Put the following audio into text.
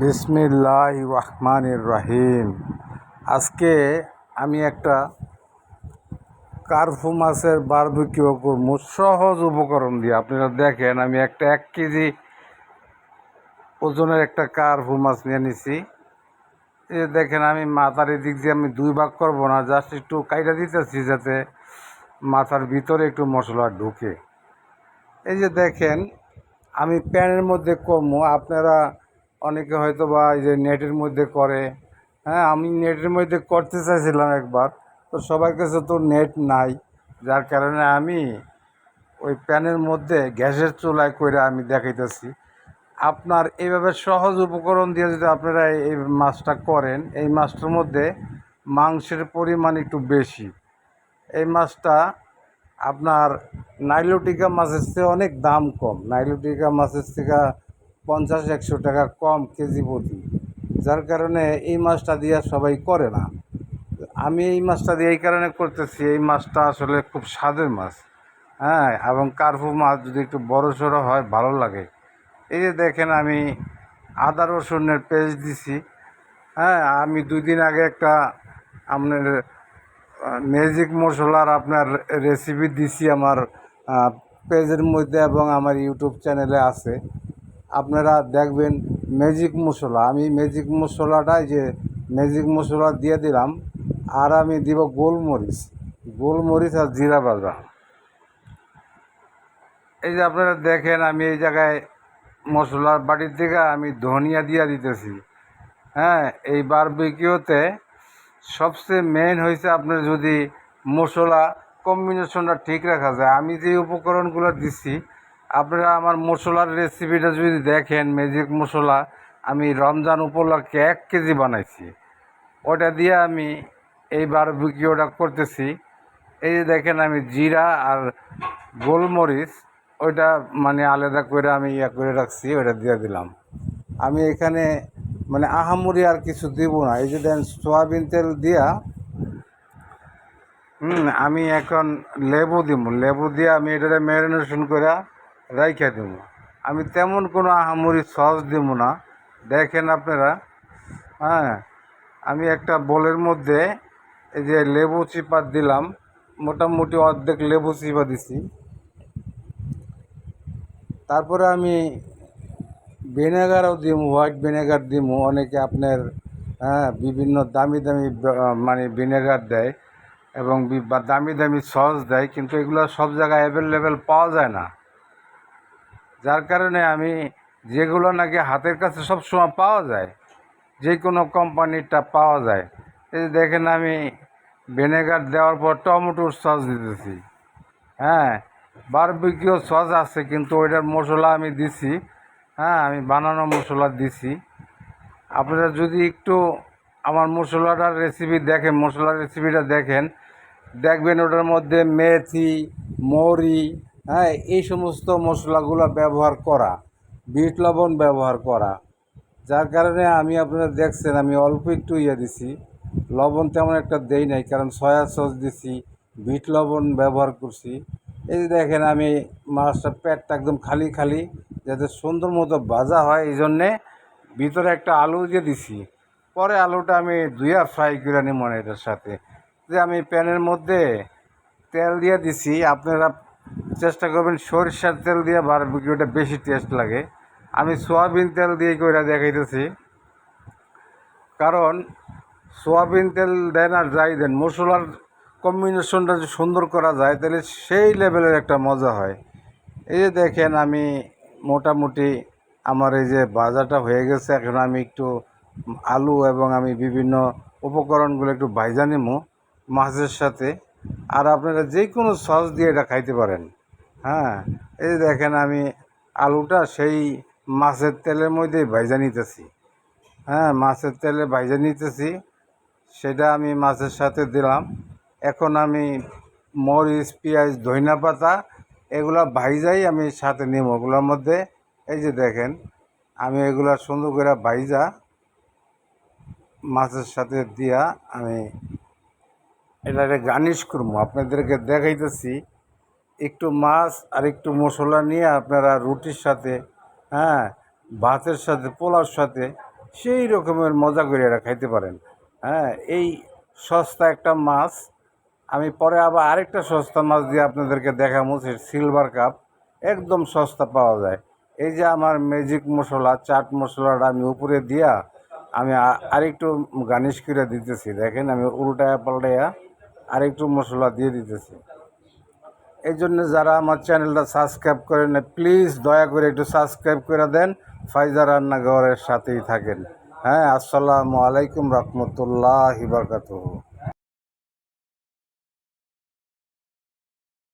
বিসমিল্লাহ রহমানির রহিম। আজকে আমি একটা কার্ফু মাছের বারবিকিউ করব। সহজ উপকরণ দিয়ে। আপনারা দেখেন, আমি একটা এক কেজি ওজনের একটা কার্ফু মাছ নিয়ে নিছি। যে দেখেন, আমি মাথার এদিক দিয়ে আমি দুই ভাগ করব না, জাস্ট একটু কাইটা দিতেছি যাতে মাথার ভিতরে একটু মশলা ঢুকে। এই যে দেখেন, আমি প্যানের মধ্যে কমু আপনারা অনেকে হয়তো বা এই যে নেটের মধ্যে করে। হ্যাঁ আমি নেটের মধ্যে করতে চাইছিলাম একবার, তো সবার কাছে তো নেট নাই। যার কারণে আমি ওই প্যানের মধ্যে গ্যাসের চুলায় করে আমি দেখাইতেছি। আপনার এইভাবে সহজ উপকরণ দিয়ে যদি আপনারা এই মাছটা করেন, এই মাছটার মধ্যে মাংসের পরিমাণ একটু বেশি। এই মাছটা আপনার নাইলোটিকা মাছের থেকে অনেক দাম কম। নাইলোটিকা মাছের থেকে পঞ্চাশ একশো টাকা কম কেজি প্রতি। যার কারণে এই মাছটা দিয়ে সবাই করে না। আমি এই মাছটা দিয়ে এই কারণে করতেছি, এই মাছটা আসলে খুব স্বাদের মাছ। হ্যাঁ এবং কার্পু মাছ যদি একটু বড় সড়ো হয়, ভালো লাগে। এই যে দেখেন আমি আদা রসুনের পেস্ট দিছি। হ্যাঁ আমি দুই দিন আগে একটা আপনার ম্যাজিক মশলার আপনার রেসিপি দিছি আমার পেজের মধ্যে এবং আমার ইউটিউব চ্যানেলে আছে। আপনারা দেখবেন ম্যাজিক মশলা। আমি ম্যাজিক মশলাটাই যে ম্যাজিক মশলা দিয়ে দিলাম, আর আমি দিব গোলমরিচ। গোলমরিচ আর জিরা বাজা এই যে আপনারা দেখেন, আমি এই জায়গায় মশলার বাটির থেকে আমি ধনিয়া দিয়া দিতেছি। হ্যাঁ এই বারবিকিউতে সবচেয়ে মেন হয়েছে আপনার যদি মশলা কম্বিনেশনটা ঠিক রাখা যায়। আমি যে উপকরণগুলো দিচ্ছি আপনারা আমার মশলার রেসিপিটা যদি দেখেন ম্যাজিক মশলা, আমি রমজান উপলক্ষে এক কেজি বানাইছি। ওটা দিয়ে আমি এই বারবিকিউটা করতেছি। এই যে দেখেন আমি জিরা আর গোলমরিচ, ওইটা মানে আলাদা করে আমি ইয়া করে রাখছি ওটা দিয়ে দিলাম। আমি এখানে মানে আহামরি আর কিছু দিব না। এই যে দেন সয়াবিন তেল দিয়া, হুম, আমি এখন লেবু দিব। লেবু দিয়ে আমি এটারে ম্যারিনেশন করে রাইখা দেব। আমি তেমন কোনো আহামরি সস দিব না। দেখেন আপনারা হ্যাঁ আমি একটা বলের মধ্যে এই যে লেবু চিপা দিলাম, মোটামুটি অর্ধেক লেবু চিপা দিছি। তারপরে আমি ভিনেগারও দিম, হোয়াইট ভিনেগার দিম। অনেকে আপনার হ্যাঁ বিভিন্ন দামি দামি মানে ভিনেগার দেয় এবং দামি দামি সস দেয়, কিন্তু এগুলো সব জায়গায় অ্যাভেলেবেল পাওয়া যায় না। যার কারণে আমি যেগুলো নাকি হাতের কাছে সব সময় পাওয়া যায় যে কোনো কোম্পানিরটা পাওয়া যায়। এই দেখেন আমি ভিনেগার দেওয়ার পর টমেটোর সস দিতেছি। হ্যাঁ বারবিকিউ সস আছে কিন্তু ওইটার মশলা আমি দিছি। হ্যাঁ আমি বানানো মশলা দিছি। আপনারা যদি একটু আমার মশলাটার রেসিপি দেখেন, মশলার রেসিপিটা দেখেন, দেখবেন ওটার মধ্যে মেথি, মৌরি হ্যাঁ এই সমস্ত মশলাগুলো ব্যবহার করা, বিট লবণ ব্যবহার করা, যার কারণে আমি আপনারা দেখছেন, আমি অল্প একটু ইয়ে দিছি। লবণ তেমন একটা দেই নাই, কারণ সয়া সস দিছি, বিট লবণ ব্যবহার করছি। এই যে দেখেন, আমি মাছটা পেটটা একদম খালি খালি, যাতে সুন্দর মতো ভাজা হয়, এই জন্যে ভিতরে একটা আলু দিয়ে দিছি। পরে আলুটা আমি ধুইয়া ফ্রাই করে নিই মনে এটার সাথে। যে আমি প্যানের মধ্যে তেল দিয়ে দিছি, আপনারা চেষ্টা করবেন সরিষার তেল দিয়ে বারবিকিউটা বেশি টেস্ট লাগে। আমি সোয়াবিন তেল দিয়ে করে দেখাইতেছি। কারণ সোয়াবিন তেল দেন আর যাই দেন, মশলার কম্বিনেশনটা যদি সুন্দর করা যায়, তাহলে সেই লেভেলের একটা মজা হয়। এই যে দেখেন আমি মোটামুটি আমার এই যে বাজারটা হয়ে গেছে, এখন আমি একটু আলু এবং আমি বিভিন্ন উপকরণগুলো একটু ভাইজা নিমো মাছের সাথে। আর আপনারা যে কোনো সস দিয়ে এটা খাইতে পারেন। হ্যাঁ এই যে দেখেন আমি আলুটা সেই মাছের তেলের মধ্যেই ভাইজা নিতেছি। হ্যাঁ মাছের তেলে ভাইজা নিতেছি, সেটা আমি মাছের সাথে দিলাম। এখন আমি মরিচ, পেঁয়াজ, ধইনা পাতা এগুলো ভাইজাই আমি সাথে নিব ওগুলোর মধ্যে এই যে দেখেন, আমি এগুলো সুন্দর করে ভাইজা মাছের সাথে দিয়া আমি এটাকে গার্নিশ করব আপনাদেরকে দেখাইতেছি, একটু মাছ আর একটু মশলা নিয়ে আপনারা রুটির সাথে হ্যাঁ ভাতের সাথে, পোলাওর সাথে সেই রকমের মজা করে এটা খাইতে পারেন। হ্যাঁ এই সস্তা একটা মাছ, আমি পরে আবার আরেকটা সস্তা মাছ দিয়ে আপনাদেরকে দেখাবো সে সিলভার কাপ একদম সস্তা পাওয়া যায়। এই যে আমার ম্যাজিক মশলা, চাট মশলাটা আমি উপরে দিয়া আমি আরেকটু গার্নিশ করে দিতেছি। দেখেন আমি উল্টায়া পাল্টায়া আরেকটু মশলা দিয়ে দিতেছি। এই জন্য যারা আমার চ্যানেলটা সাবস্ক্রাইব করেন প্লিজ দয়া করে একটু সাবস্ক্রাইব করে দেন, ফাইজা রান্নাঘরের সাথেই থাকেন। হ্যাঁ আসসালামু আলাইকুম রহমতুল্লাহ বারকাতুহু।